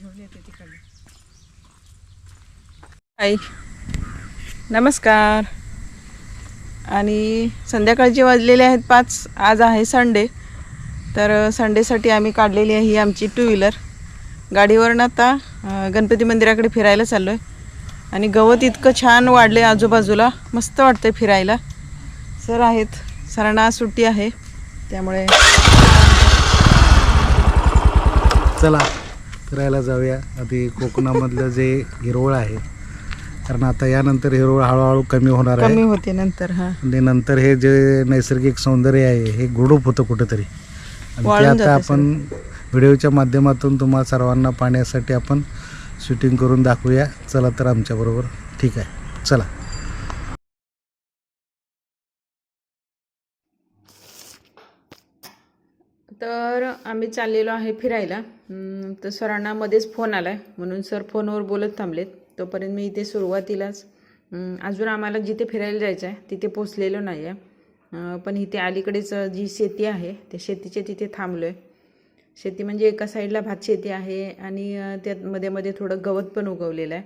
घेऊन येते तिकडे आई नमस्कार. आणि संध्याकाळचे वाजलेले आहेत पाच आज आहे संडे. तर संडेसाठी आम्ही काढलेली आहे ही आमची टू व्हीलर गाडीवरनं आता गणपती मंदिराकडे फिरायला चाललो आहे आणि गवत इतकं छान वाढले आजूबाजूला. मस्त वाटतं फिरायला. सर आहेत. सरांना सुट्टी आहे. त्यामुळे चला. फिरायला जाऊया. आधी कोकणामधलं जे हिरवळ आहे कारण आता यानंतर हिरवळ हळूहळू कमी होणार कमी आहे होते नंतर हां. आणि नंतर हे जे नैसर्गिक सौंदर्य आहे हे गुडूप होतं कुठंतरी. आणि ते आता जातं आपण व्हिडिओच्या माध्यमातून तुम्हाला सर्वांना पाहण्यासाठी आपण शूटिंग करून दाखवूया. चला तर आमच्याबरोबर. ठीक आहे. चला. तर आम्ही चाललेलो आहे फिरायला. तर सरांना मध्येच फोन आला आहे म्हणून सर फोनवर बोलत थांबलेत. तोपर्यंत मी इथे सुरुवातीलाच अजून आम्हाला जिथे फिरायला जायचं आहे तिथे पोचलेलो नाही आहे. पण इथे अलीकडेच जी शेती आहे त्या शेतीच्या तिथे थांबलो आहे शेती म्हणजे एका साईडला भात शेती आहे आणि त्यात मध्ये मध्ये थोडं गवत पण उगवलेलं आहे.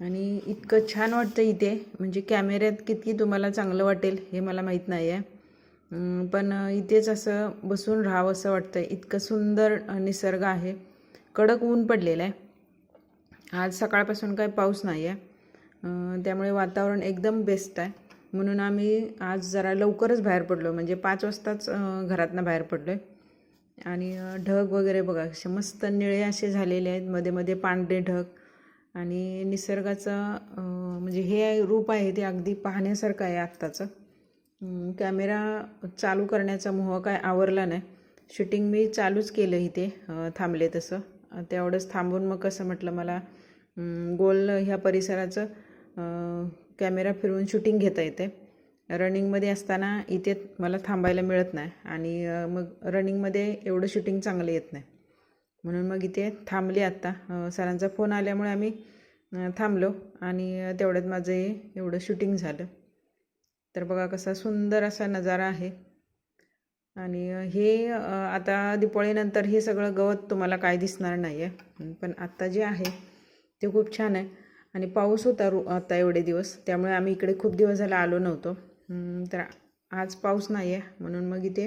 आणि इतकं छान वाटतं इथे. म्हणजे कॅमेऱ्यात किती तुम्हाला चांगलं वाटेल हे मला माहीत नाही आहे पण इथेच असं बसून राहावं असं वाटतं इतकं सुंदर निसर्ग आहे. कडक ऊन पडलेलं आहे आज सकाळपासून काही पाऊस नाही आहे त्यामुळे वातावरण एकदम बेस्ट आहे. म्हणून आम्ही आज जरा लवकरच बाहेर पडलो. म्हणजे पाच वाजताच घरातनं बाहेर पडलो आहे आणि ढग वगैरे बघा असे मस्त निळे असे झालेले आहेत. मध्ये मध्ये पांढरे ढग. आणि निसर्गाचं म्हणजे हे रूप आहे ते अगदी पाहण्यासारखं आहे आत्ताचं. कॅमेरा चालू करण्याचा मोह काय आवरला नाही. शूटिंग मी चालूच केलं इथे थांबले तसं. तेवढंच थांबून मग कसं म्हटलं मला गोल ह्या परिसराचं कॅमेरा फिरवून शूटिंग घेता येते. रनिंगमध्ये असताना इथे मला थांबायला मिळत नाही आणि मग रनिंगमध्ये एवढं शूटिंग चांगलं येत नाही. म्हणून मग इथे थांबले आत्ता. सरांचा फोन आल्यामुळे आम्ही थांबलो आणि तेवढ्यात माझं हे एवढं शूटिंग झालं. तर बघा कसा सुंदर असा नजारा आहे. आणि हे आता दिपोळीनंतर हे सगळं गवत तुम्हाला काय दिसणार नाही आहे पण आत्ता जे आहे ते खूप छान आहे. आणि पाऊस होता रु आत्ता एवढे दिवस त्यामुळे आम्ही इकडे खूप दिवस झाला आलो नव्हतो. तर आज पाऊस नाही आहे म्हणून मग इथे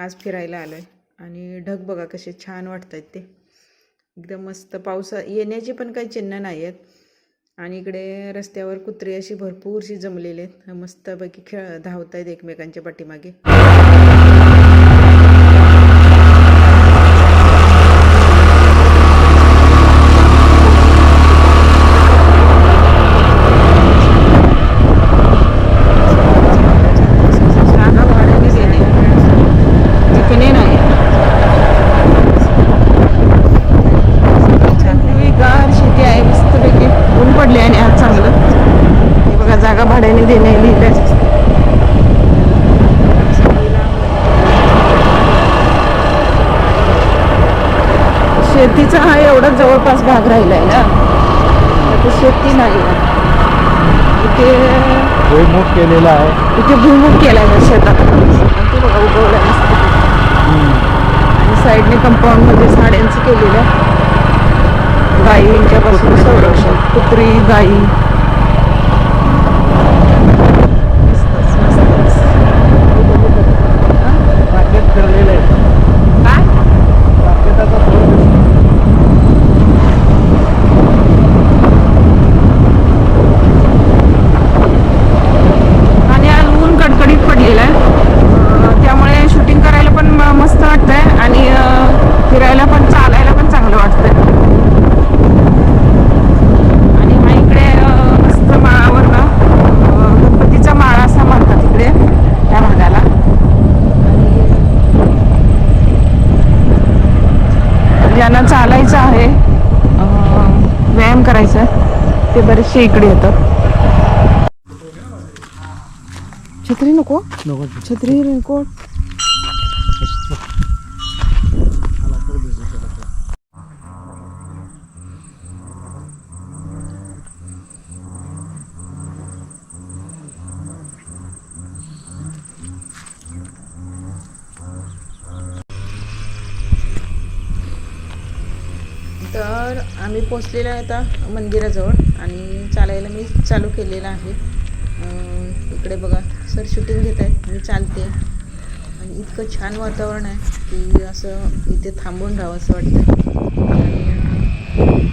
आज फिरायला आलो आहे आणि ढग बघा कसे छान वाटत आहेत ते. एकदम मस्त पावसा येण्याची पण काही चिन्ह नाही आहेत आणि इकडे रस्त्यावर कुत्रे अशी भरपूरशी जमलेले आहेत. मस्तपैकी खेळ धावत आहेत एकमेकांच्या पाठीमागे जागा भाड्याने देणे विकणे नाही हिरवीगार शेती आहे मस्तपैकी ऊन पडले आणि आज चांगलं हे बघा जागा भाड्याने देणे लिहिलंय शेतीचा हा एवढा जवळपास भाग राहिलाय ना. आता शेती नाही. आहे. इथे भुईमुग केलेला आहे. इथे भुईमुग केलाय ना शेतात. ते बघा उगवलाय मस्त आणि साईडने कंपाऊंडमध्ये झाडांचं केलेलं. आहे. गायींच्या पासून संरक्षण. कुत्री गायी मस्तच, मस्तच. राकेत फिरलेलं आहे काय राकेताचा थोडं आणि आज ऊन कडकडीत पडलेलं आहे अं, त्यामुळे शूटिंग करायला पण म- मस्त वाटतंय आणि अं, फिरायला पण चालायला पण चांगलं वाटतंय आणि हा इकडे अं, मस्त माळावर ना अं, गणपतीचा माळा असा म्हणतात इकडे त्या भागाला आणि ज्यांना चालायचं आहे अं, व्यायाम करायचा आहे, ते इकडे येतात. छत्री नको? नको. छत्री रेनकोट पोचलेलं आहे आता मंदिराजवळ आणि चालायला मी चालू केलेलं आहे. इकडे बघा सर शूटिंग घेत आहेत मी चालते. आणि इतकं छान वातावरण आहे की असं इथे थांबून राहावं असं वाटतं. आणि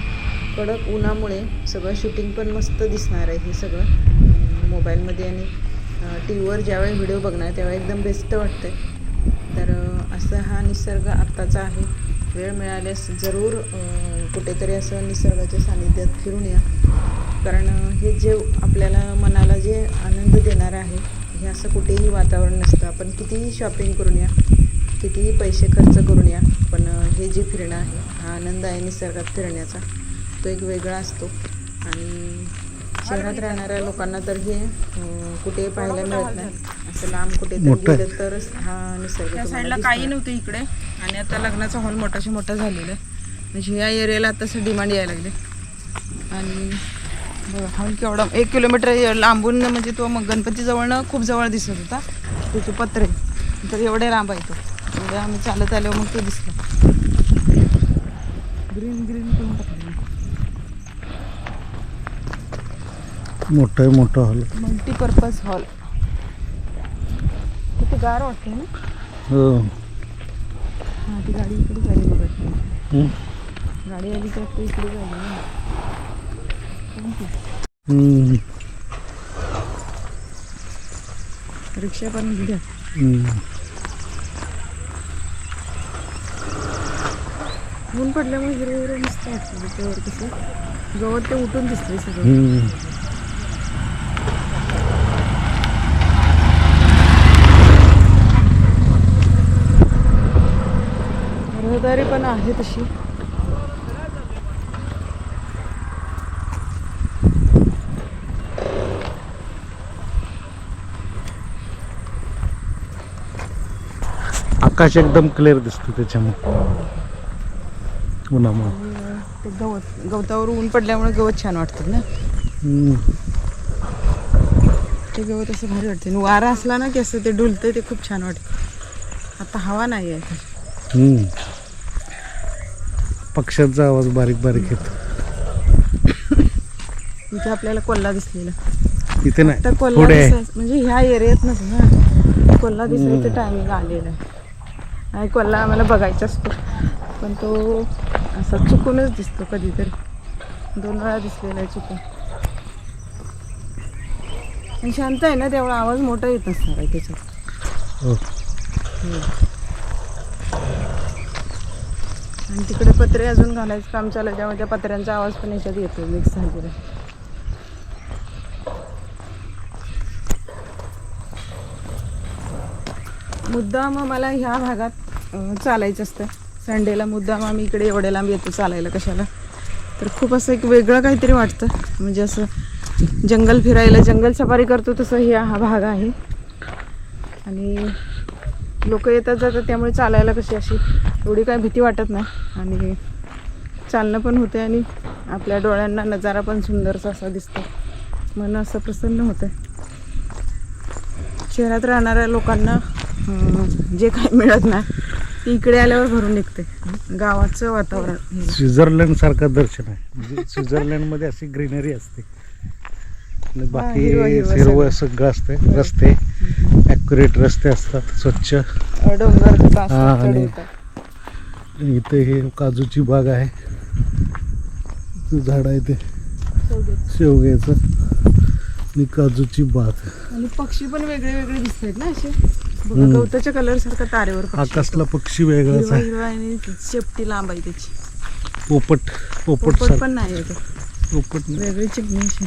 कडक उन्हामुळे सगळं शूटिंग पण मस्त दिसणार आहे हे सगळं. मोबाईलमध्ये आणि टी व्हीवर ज्यावेळी व्हिडिओ बघणार त्यावेळी एकदम बेस्ट वाटतंय. तर असा असं हा निसर्ग आत्ताचा आहे. वेळ मिळाल्यास जरूर कुठेतरी असं निसर्गाच्या सानिध्यात फिरून या. कारण हे जे आपल्याला मनाला जे आनंद देणार आहे हे असं कुठेही वातावरण नसतं. आपण कितीही शॉपिंग करून या कितीही पैसे खर्च करून या पण हे जे फिरणं आहे हा आनंद आहे निसर्गात फिरण्याचा. तो एक वेगळा असतो. आणि शहरात राहणाऱ्या लोकांना तर हे कुठे पाहायला मिळत नाही. असं लांब आहे. गेलं तरच हा निसर्ग. काही नव्हतं इकडे. आणि आता लग्नाचा हॉल मोठाशी मोठा झालेला आहे. म्हणजे या एरियाला आता असं डिमांड यायला लागले. आणि बघा हॉल केवढा एक किलोमीटर लांबून म्हणजे तो मग गणपती जवळनं खूप जवळ दिसत होता. त्याचे पत्रे. तर एवढे लांब आहे तो. एवढे आम्ही चालत आलो मग तो दिसला. ग्रीन ग्रीन करून टाकले. मोठं मोठं हॉल. मल्टीपर्पज हॉल किती गार वाटते ना? हो. हां ती गाडी इकडे झाली. गाडी आली तर ती? इकडे झाली. रिक्षा पण घ्या. ऊन पडल्यामुळे हिरवं हिरवं वाटतं. त्याच्यावर कसं? गवत ते उठून दिसतंय सगळं हम्म. रहदारी पण आहे तशी. आकाश एकदम क्लिअर दिसतो त्याच्यामुळे. उन्हामुळे ते गवत गवतावर ऊन पडल्यामुळे गवत छान वाटतं ना. ते गवत असं भारी वाटतं. वारा असला ना की असं ते डुलतं ते खूप छान वाटतं. आता हवा नाही आहे हम्म. पक्ष्यांचा आवाज बारीक बारीक येतो. इथे आपल्याला कोल्हा दिसलेला. इथे नाही. तर कोल्हा म्हणजे ह्या एरियात ना. कोल्हा दिसायचं टायमिंग आलेलं आहे. आणि कोल्हा आम्हाला बघायचा असतो. पण तो असा चुकूनच दिसतो कधीतरी. दोन वेळा दिसलेला आहे चुकून. आणि शांत आहे ना त्यामुळे आवाज मोठा येत नसणार आहे त्याच्यात. हो. आणि तिकडे पत्रे अजून घालायचं काम चालू आहे त्यामुळे त्या पत्र्यांचा आवाज पण याच्यात येतो मिक्स झालेला मुद्दाम मला ह्या भागात चालायचं असतं. संडेला मुद्दाम आम्ही इकडे एवढ्या लांब येतो चालायला कशाला. तर खूप असं एक वेगळं काहीतरी वाटतं. म्हणजे असं जंगल फिरायला जंगल सफारी करतो तसं हे हा भाग आहे. आणि लोक येतात जातात त्यामुळे चालायला कशी अशी एवढी काय भीती वाटत नाही. आणि चालणं पण होते आणि आपल्या डोळ्यांना नजारा पण सुंदरसा असा दिसतो मन असं प्रसन्न होतं शहरात राहणाऱ्या लोकांना जे काही मिळत नाही ते इकडे आल्यावर भरून निघते गावाचं वातावरण. स्वित्झर्लंड सारखं दर्शन आहे. म्हणजे स्वित्झर्लंडमध्ये अशी ग्रीनरी असते. बाकी हिरवं- सगळं. असते. रस्ते ॲक्युरेट रस्ते असतात स्वच्छ. डोंगर आणि-. इथे हे काजूची बाग आहे. झाड आहे ते. शेवग्याचं. आणि काजूची बाग. आणि पक्षी पण वेगळे वेगळे दिसत आहेत ना असे. गवताच्या कलर सारखा तारेवर हा पक्षी वेगळाच आहे. हिरवा आणि शेपटी लांब आहे त्याची. पोपट पोपट पण नाही. पोपट. वेगळी चिकणी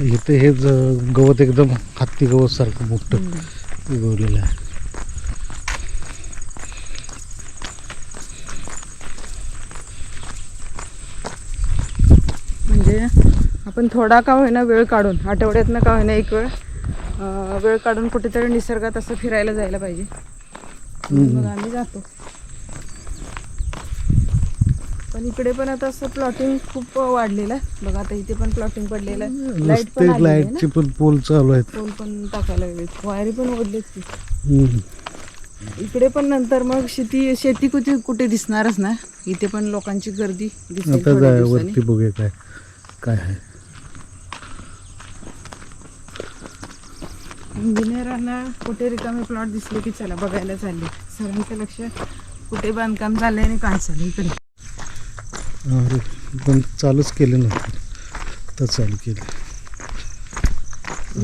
इथे हे ज- गवत एकदम हत्ती गवत सारखं मोठं. उगवलेलं आहे म्हणजे आपण थोडा का होईना वेळ काढून आठवड्यातनं का होईना एक वेळ वेळ काढून कुठेतरी निसर्गात असं फिरायला जायला पाहिजे. मग आम्ही जातो. पण इकडे पण आता असं प्लॉटिंग खूप वाढलेलं आहे. बघा आता इथे पण प्लॉटिंग पडलेलं आहे. लाइट पण आलेली आहे लाईटचे पण पोल चालू आहेत. पोल पण टाकायला लागले वायरी पण ओढलेत की. हम्म. इकडे पण नंतर मग शेती शेती कुठे कुठे दिसणारच ना? इथे पण लोकांची गर्दी दिसेल आता थोड्या जाय दिवसांनी. वरती बघूया काय काय आहे. इंजिनियरांना कुठे रिकामे प्लॉट दिसले की चला बघायला चालले. सगळ्यांचं लक्ष कुठे बांधकाम झालंय आणि काय चालू इकडे. अरे पण चालूच केले नव्हते. तर चालू केले.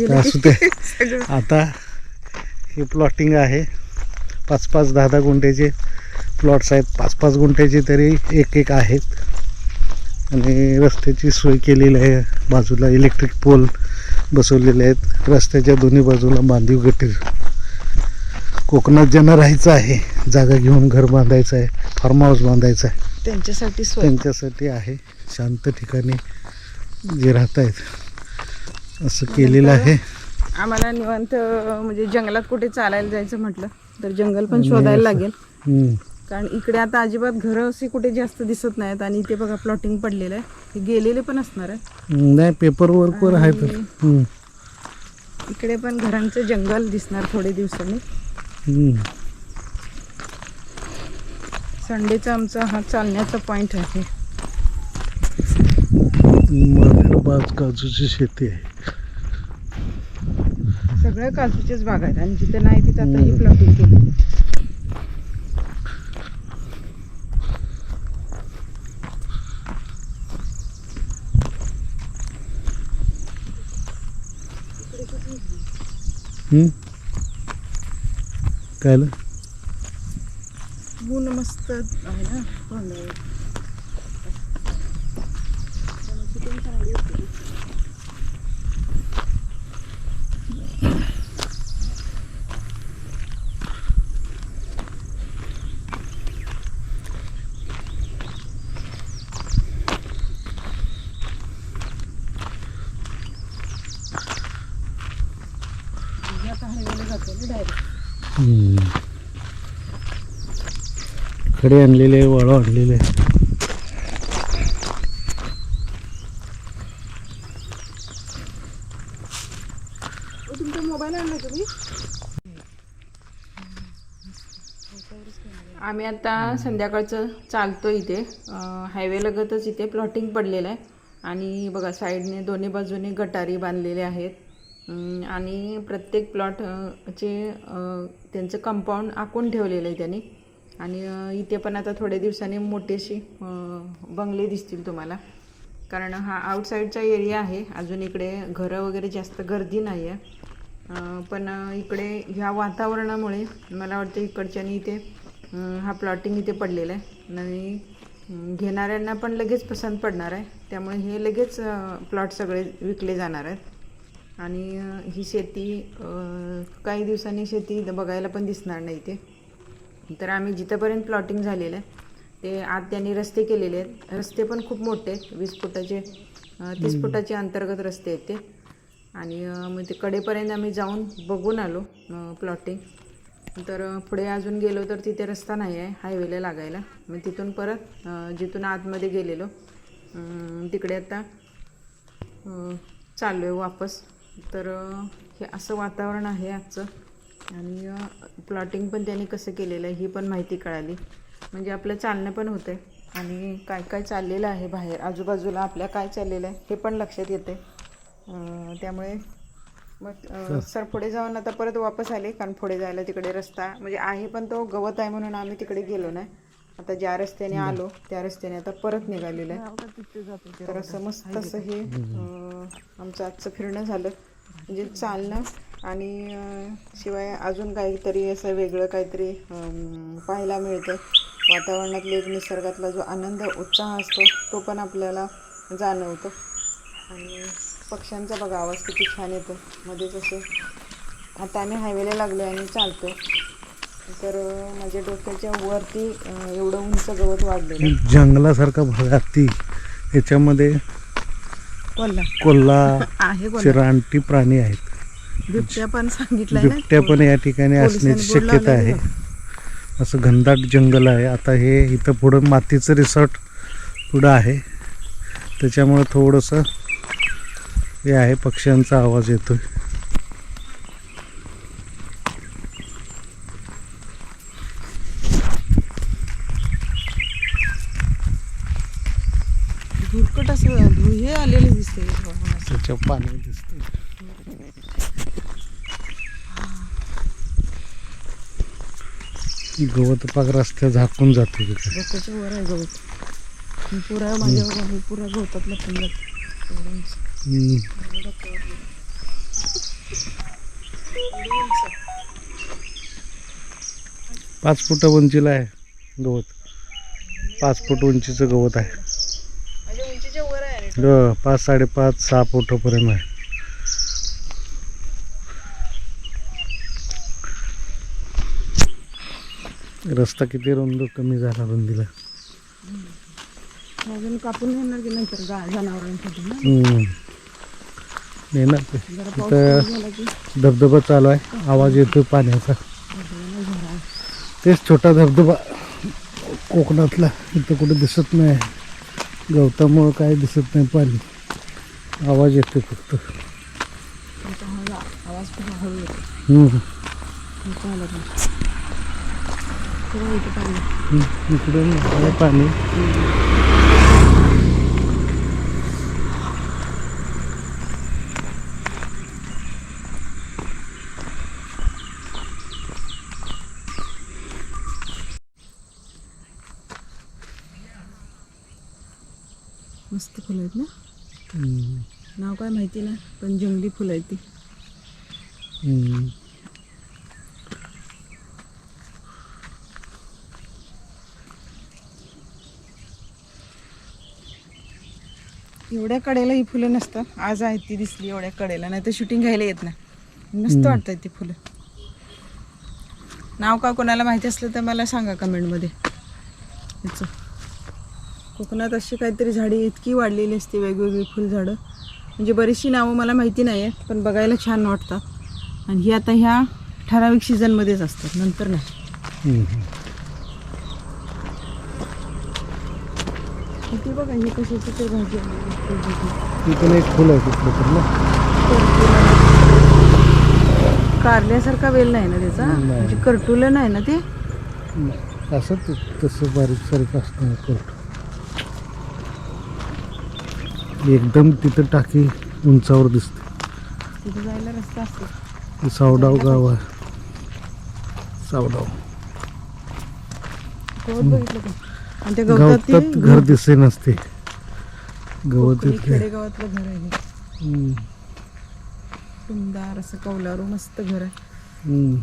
आता असू दे. सगळं आता हे प्लॉटिंग आहे. पाच पाच दहा दहा गुंठ्याचे प्लॉट्स आहेत. पाच पाच गुंठ्याचे तरी एक एक आहेत. आणि रस्त्याची सोय केलेली आहे. बाजूला इलेक्ट्रिक पोल बसवलेले आहेत. रस्त्याच्या दोन्ही बाजूला बांधीव गटीर. कोकणात ज्यांना राहायचं आहे जागा घेऊन घर बांधायचं आहे फार्म हाऊस बांधायचं आहे. त्यांच्यासाठी त्यांच्यासाठी आहे. शांत ठिकाणी जे राहत आहेत असं केलेलं आहे. आम्हाला निवांत म्हणजे जंगलात कुठे चालायला जायचं म्हटलं तर जंगल पण शोधायला लागेल. कारण इकडे आता अजिबात घरं अशी कुठे जास्त दिसत नाहीत आणि इथे बघा प्लॉटिंग पडलेलं आहे. हे गेलेले पण असणार आहे. नाही पेपर वर्कवर आहे तर हम्म. इकडे पण घरांचं जंगल दिसणार थोडे दिवसांनी. संडेचा आमचा हा चालण्याचा पॉइंट आहे. बाज काजूची शेती आहे. सगळ्या काजूचेच बाग आहेत आणि जिथे नाही तिथे आता ही प्लॉटिंग केली? काय आलं? ऊन मस्त आहे ना तोंडावर. म्हणजे आता highway ला जातो ना direct. हम्म. खडे आणलेले वळं आणलेले. आम्ही आता संध्याकाळचं चालतो इथे. हायवे लगतच इथे प्लॉटिंग पडलेलं आहे. आणि बघा साईडने दोन्ही बाजूने गटारी बांधलेले आहेत. आणि प्रत्येक प्लॉट चे त्यांचं कंपाऊंड आखून ठेवलेलं आहे त्यांनी. आणि इथे पण आता थोड्या दिवसांनी मोठीशी बंगले दिसतील तुम्हाला. कारण हा आउटसाईडचा एरिया आहे. अजून इकडे घरं वगैरे जास्त गर्दी नाही आहे पण इकडे ह्या वातावरणामुळे मला वाटतं इकडच्यानी इथे हा प्लॉटिंग इथे पडलेला आहे. आणि घेणाऱ्यांना पण लगेच पसंत पडणार आहे. त्यामुळे हे लगेच प्लॉट सगळे विकले जाणार आहेत. आणि ही शेती काही दिवसांनी शेती बघायला पण दिसणार नाही इथे. तर आम्ही जिथंपर्यंत प्लॉटिंग झालेलं आहे ते आत त्यांनी रस्ते केलेले आहेत. रस्ते पण खूप मोठे आहेत. वीस फुटाचे तीस फुटाचे अंतर्गत रस्ते आहेत ते. आणि मग ते कडेपर्यंत आम्ही जाऊन बघून आलो प्लॉटिंग तर पुढे अजून गेलो तर तिथे रस्ता नाही आहे हायवेला लागायला. मग तिथून परत जिथून आतमध्ये गेलेलो तिकडे आता चाललो आहे वापस. तर हे असं वातावरण आहे आजचं. आणि प्लॉटिंग पण त्यांनी कसं केलेलं आहे ही पण माहिती कळाली. म्हणजे आपलं चालणं पण होतं आहे आणि काय काय चाललेलं आहे बाहेर आजूबाजूला आपल्या काय चाललेलं आहे हे पण लक्षात येते त्यामुळे मग सर पुढे जाऊन आता परत वापस आले कारण पुढे जायला तिकडे रस्ता म्हणजे आहे पण तो गवत आहे म्हणून आम्ही तिकडे गेलो नाही. आता ज्या रस्त्याने आलो त्या रस्त्याने आता परत निघालेलं आहे. तर असं मस्त असं हे आमचं आजचं फिरणं झालं. म्हणजे चालणं आणि शिवाय अजून काहीतरी असं वेगळं काहीतरी पाहायला मिळतं वातावरणातले एक निसर्गातला जो आनंद उत्साह असतो तो पण आपल्याला जाणवतो. आणि पक्ष्यांचा बघा आवाज किती छान येतो मध्येच असे आता आम्ही हायवेला लागलो आणि चालतो तर माझ्या डोक्याच्या वरती एवढं उंच गवत वाढलेलं आहे. जंगलासारखा भाग हत्ती याच्यामध्ये कोल्हा. कोल्हा आहे रानटी प्राणी आहेत. बिबट्या पण या ठिकाणी असण्याची शक्यता आहे. असं घनदाट जंगल आहे. आता हे इथं पुढं मातीचं रिसॉर्ट पुढं आहे. त्याच्यामुळं थोडंसं हे आहे पक्ष्यांचा आवाज येतोय. धुरकट असं हे आलेलं त्याच्या पाणी दिसते गवत पाक रस्त्या झाकून जाते तिकडे डोक्याच्या वर आहे गवत मी पुरा माझ्यावर आहे पुरा गवतात लपून जात एवढं उंच. हम्म. पाच फुट उंचीला आहे गवत पाच फूट उंचीचं गवत आहे माझ्या उंचीच्या वर आहे रे. पाच साडेपाच सहा फुटापर्यंत आहे रस्ता किती रुंद कमी झाला रुंदीला. अजून कापून घेणार की नंतर गा जनावरांसाठी ना? हम्म. नाही ना ते. जरा पाऊस इथं कमी झाला की? धबधबा चालू आहे. आवाज येतो पाण्याचा. तेच छोटा धबधबा कोकणातला. इथं कुठे दिसत नाही. गवतामुळं काय दिसत नाही पाणी. आवाज येतो फक्त. तुमचा हा आवाज खूप हळू येतो हम्म. इथं आला पण पुढं इथं पाणी हम्म. इकडे आहे पाणी मस्त फुलं आहेत ना हम्म. नाव काय माहिती नाही पण जंगली फुलं आहेत ती एवढ्या कडेला ही फुलं नसतात. आज आहेत ती दिसली एवढ्या कडेला नाही तर शूटिंग घ्यायला येत नाही. मस्त वाटतात ती फुलं. नाव का कोणाला माहिती असलं तर मला सांगा कमेंटमध्ये. याचं कोकणात अशी काहीतरी झाडी इतकी वाढलेली असते वेगवेगळी फुलझाडं. म्हणजे बरीचशी नावं मला माहिती नाही आहेत पण बघायला छान वाटतात. आणि ही आता ह्या ठराविक सीझनमध्येच असतात नंतर नाही हम्म. किती बघा ही कशाची भाजी एक फुल आहे कुठलं तर ना. कारल्यासारखा वेल नाही ना त्याचा? नाही. म्हणजे करटुलं नाही ना ते? असं ते तसं बारीक सारीक असतं करतो एकदम तिथं टाकी उंचावर दिसते. तिथे जायला रस्ता असतो. ते सावडाव गाव आहे. सावडाव. गवत बघितलं का? आणि त्या गवतात घर दिसे नसते. गवत इथले खेडेगावातलं घर आहे हे. हम्म. टुमदार असं कौलारू मस्त घर आहे. हम्म.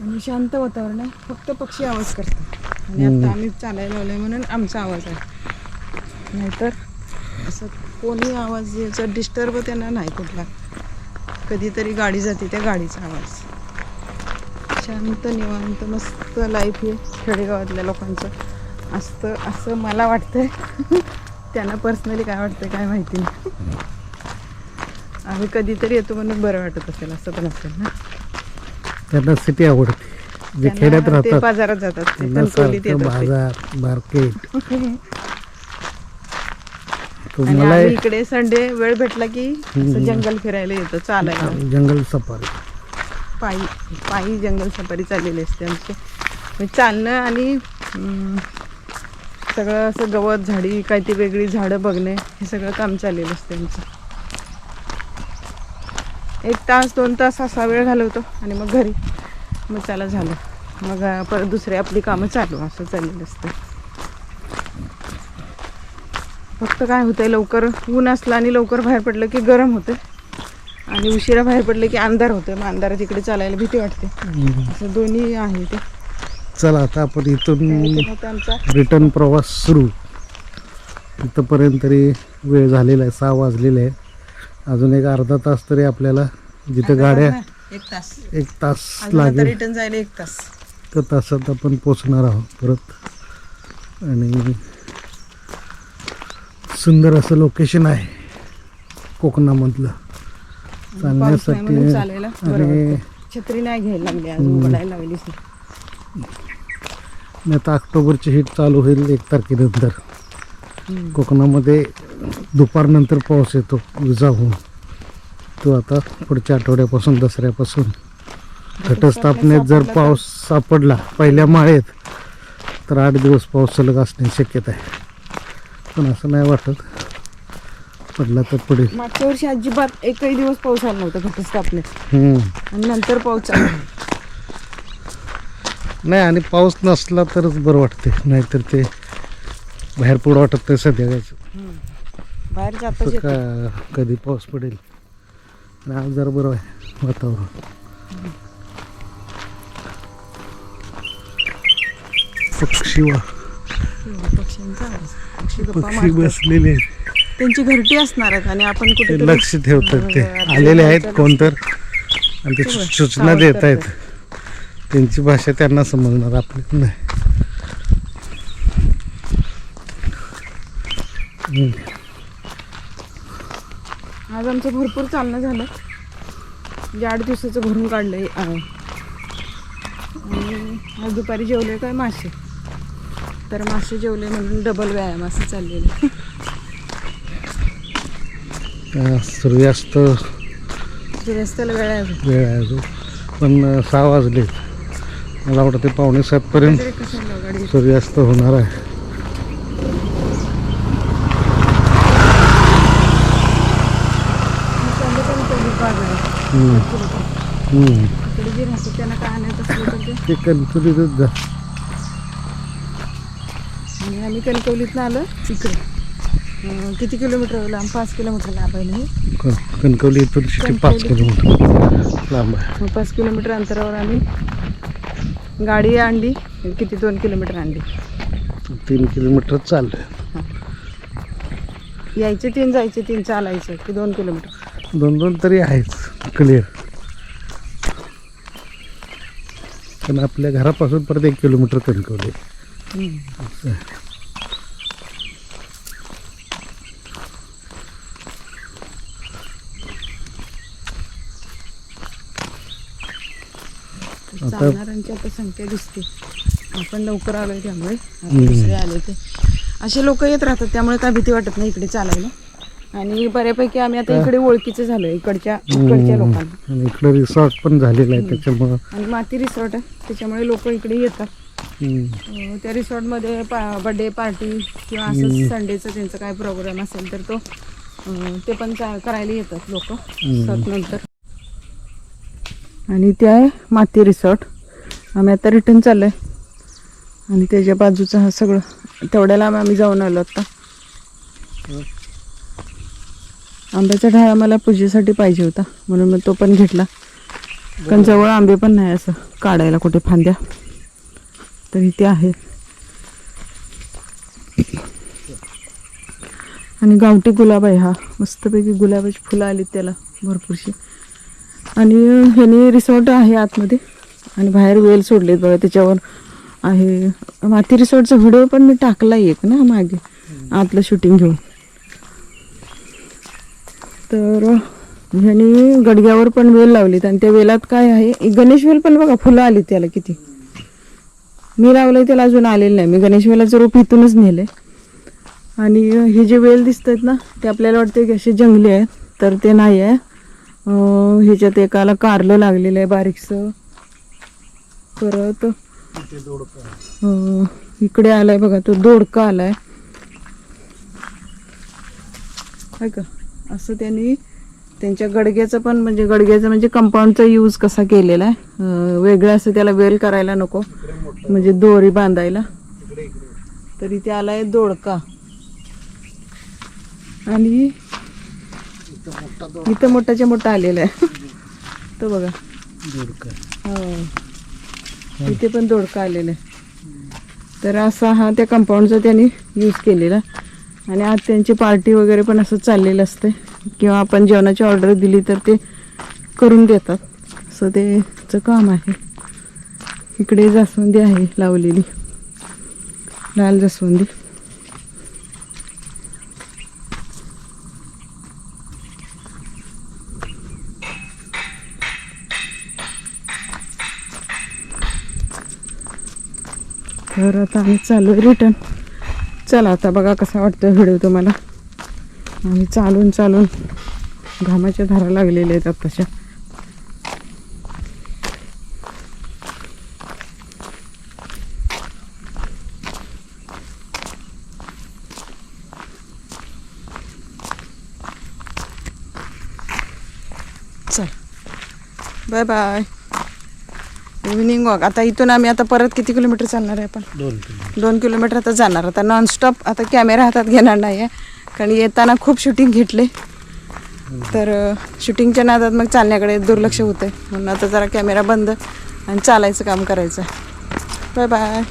आणि शांत वातावरण आहे. फक्त पक्षी आवाज करतात. आणि आता आम्ही चालायला लावलंय म्हणून आमचा आवाज आहे. नाहीतर असं कोणी आवाज याचा डिस्टर्ब त्यांना नाही कुठला. कधीतरी गाडी जाते त्या गाडीचा आवाज. शांत निवांत मस्त लाईफ आहे खेडेगावातल्या लोकांचं. असतं असं मला वाटतंय. त्यांना पर्सनली काय वाटतं काय माहिती नाही. आम्ही कधीतरी येतो म्हणून बरं वाटत असेल असं पण असेल ना. त्यांना सिटी आवडते. जे खेड्यात राहतात बाजारात जातात. बाजार मार्केट. तुम्हाला इकडे संडे वेळ भेटला की जंगल फिरायला येतो चालायला. जंगल सफारी. पायी पायी जंगल सफारी चाललेली असते आमची. चालणं आणि सगळं असं गवत झाडी काय ती वेगळी झाडं बघणे हे सगळं काम चाललेलं असते आमचं. एक तास दोन तास असा वेळ घालवतो आणि मग घरी. मग चला झालं. मग परत दुसरी आपली कामं चालू असं चाललेलं असतं. फक्त काय होतंय लवकर ऊन असलं आणि लवकर बाहेर पडलं की गरम होतं आणि उशिरा बाहेर पडलं की अंधार होतोय. मग अंधारात इकडे चालायला भीती वाटते. असं दोन्ही आहे ते. चला आता आपण इथून रिटर्न प्रवास सुरू. इथंपर्यंत तरी वेळ झालेला आहे सहा वाजलेले आहे अजून एक अर्धा तास तरी आपल्याला जिथं गाड्या एक तास. लागेल. रिटर्न जायला एक तास. तर तासात आपण पोचणार आहोत परत. आणि सुंदर असं लोकेशन आहे कोकणामधलं. चालण्यासाठी आणि. छत्री नाही घ्यायला लागली आज उघडायला लावलीच आणि आता ऑक्टोबरची हिट चालू होईल एक तारखेनंतर. कोकणामध्ये दुपारनंतर पाऊस येतो विजा होऊन. तो आता पुढच्या आठवड्यापासून दसऱ्यापासून. घटस्थापनेत जर पाऊस सापडला पहिल्या माळेत तर आठ दिवस पाऊस सलग असण्याची शक्यता आहे. पण असं नाही वाटत. पडला तर पडेल. मागच्या वर्षी अजिबात एकही दिवस पाऊस आला नव्हता घटस्थापने हम्म. आणि नंतर पाऊस नाही आणि पाऊस नसला तरच बरं वाटते नाहीतर ते बाहेर पुढं वाटत नाही सध्या बाहेर का कधी पाऊस पडेल? आणि आज जरा बरं आहे वातावरण. पक्षी वा. पक्षी. बसलेले आहेत. त्यांची घरटी असणार आहेत आणि आपण कुठे ते लक्ष ठेवतात ते. आलेले आहेत कोणतर. आणि ते सूचना देत आहेत. त्यांची भाषा त्यांना समजणार आपली नाही. आज आमचं भरपूर चालणं झालं. म्हणजे आठ दिवसाचं भरून आणि आज दुपारी जेवले काय मासे. तर मासे जेवले म्हणून डबल व्यायाम असं चाललेलं. सूर्यास्त सूर्यास्ताला वेळ आहे. वेळ आहे. पण सहा वाजले मला वाटतं ते पावणे सातपर्यंत सूर्यास्त होणार आहे. ते कणकुलीतच जा. आणि आम्ही कणकवलीतनं आलं इकडे. अं, किती किलोमीटर लांब? पाच किलोमीटर लांब आहे ना हे. कणकवली इथून पाच किलोमीटर. लांब आहे. पाच किलोमीटर अंतरावर आम्ही गाडी आणली किती दोन किलोमीटर आणली? तीन किलोमीटर चाललंय यायचे तीन जायचे तीन चालायचं की दोन किलोमीटर? दोन दोन तरी आहेच क्लिअर पण आपल्या घरापासून परत एक किलोमीटर कणकवली आहे. आता- संख्या दिसते. आपण लवकर आलोय त्यामुळे. आता. दुसरे आले ते. असे लोक येत राहतात त्यामुळे काय भीती वाटत नाही इकडे चालायला. आणि बऱ्यापैकी आम्ही आता इकडे ओळखीचे झालोय इकडच्या इकडच्या लोकांना. आणि इकडे रिसॉर्ट पण झालेलं आहे त्याच्यामुळं. आणि माती रिसॉर्ट आहे त्याच्यामुळे लोक इकडे येतात. हम्म, अं, त्या रिसॉर्टमध्ये पा बड्डे पार्टी किंवा असं संडेचं त्यांचा काय प्रोग्राम असेल तर तो अं, ते पण चा- करायला येतात लोक. सात नंतर आणि ते आहे माती रिसॉर्ट. आम्ही आता रिटर्न चाललो आहे आणि त्याच्या बाजूचं हा सगळं. तेवढ्याला आम्ही आम्ही जाऊन आलो आता. आंब्याचा ढाळा मला पूजेसाठी पाहिजे होता. म्हणून मग तो पण घेतला. पण जवळ आंबे पण नाही असं. काढायला कुठे फांद्या. तर इथे आहे. आणि गावठी गुलाब आहे हा. मस्तपैकी गुलाबाची फुलं आलीत त्याला. भरपूरशी. आणि ह्यानी रिसॉर्ट आहे आतमध्ये. आणि बाहेर वेल सोडलेत बघा त्याच्यावर आहे माती रिसॉर्टचा व्हिडिओ पण मी टाकला एक ना मागे आतलं शूटिंग घेऊन. तर ह्यानी गडग्यावर पण वेल लावलीत आणि त्या वेलात काय आहे गणेश वेल पण बघा फुलं आली त्याला किती. मी लावलंय त्याला अजून आलेलं नाही मी गणेश वेलाचं रोप इथूनच नेलंय. आणि हे जे वेल दिसत आहेत ना ते आपल्याला वाटते की असे जंगली आहेत तर ते नाही आहे. ह्याच्यात एकाला कारलं लागलेलं आहे बारीकसं. परत इकडे आलाय बघा तो दोडका आलाय. आहे का? असं त्यांनी त्यांच्या गडग्याचं पण म्हणजे गडग्याचं म्हणजे कंपाऊंडचा यूज कसा केलेला आहे. वेगळं असं त्याला वेल करायला नको. म्हणजे दोरी बांधायला. तर इथे आलाय दोडका. आणि इथं मोठाच्या मोठा आलेला आहे. तो बघा. हो. इथे पण दोडका आलेला. आहे तर असा हा त्या कंपाऊंडचा त्यांनी यूज केलेला. आणि आज त्यांची पार्टी वगैरे पण असं चाललेलं असते किंवा आपण जेवणाची ऑर्डर दिली तर ते करून देतात. असं त्याचं काम आहे. इकडे जास्वंदी आहे लावलेली. लाल जास्वंदी. तर आता आम्ही चालू आहे. रिटर्न चला आता बघा कसा वाटतं व्हिडिओ तुम्हाला. आम्ही चालून चालून घामाच्या धारा लागलेल्या आहेत आत्ताच्या. चल. बाय बाय इव्हिनिंग वॉक आता इथून आम्ही आता परत किती किलोमीटर चालणार आहे आपण? दोन किलो दोन किलोमीटर आता जाणार. आता नॉनस्टॉप आता कॅमेरा हातात घेणार नाही आहे कारण येताना खूप शूटिंग घेतले. तर शूटिंगच्या नादात मग चालण्याकडे दुर्लक्ष होतं म्हणून आता जरा कॅमेरा बंद आणि चालायचं काम करायचं. Bye bye